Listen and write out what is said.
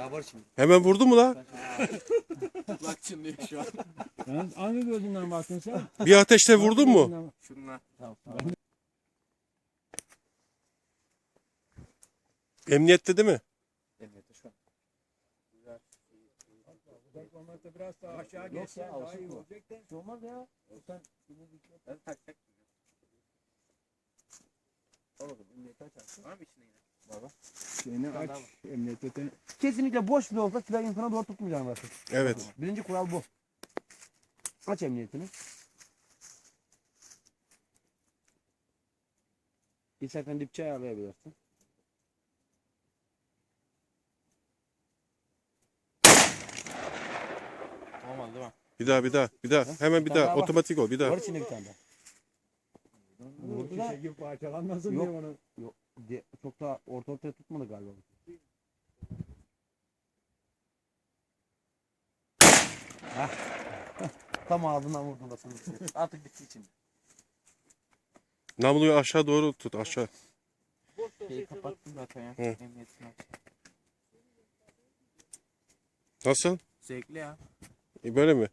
Daha var şimdi. Hemen vurdu mu la? Bak şimdi şu an. Sen hangi gözünden baktın sen? Bir ateşte vurdun mu? Şununla. Tamam. Emniyette değil mi? Emniyette şu an. Biraz daha aşağı Yok geçse ya, daha iyi olacak da. Şey olmaz ya. Sen ben tak tak. Al bakalım emniyete açarsın. Var mı içinde yine? Baba. Şeyini aç. Kesinlikle boş bile olsa silah insana doğru tutmayacaksın zaten. Evet. Birinci kural bu. Aç emniyetini. İstersen dipçe ayarlayabilirsin. Olmaz değil mi? Bir daha bir daha bir daha. Hemen bir daha. daha. Otomatik ol bir daha. Var içinde bir tane daha. Bu Vurdu da şişe gibi parçalanmasın Yok. diye onu. yok, çok da orta ortaya tutmadı galiba. Tam ağzından vurdun da sana. Artık bitti içinde. Namluyu aşağı doğru tut aşağı. Şeyi kapattım zaten ya. Hı. Emniyetini aç. Nasıl? Zevkli ya. E, böyle mi?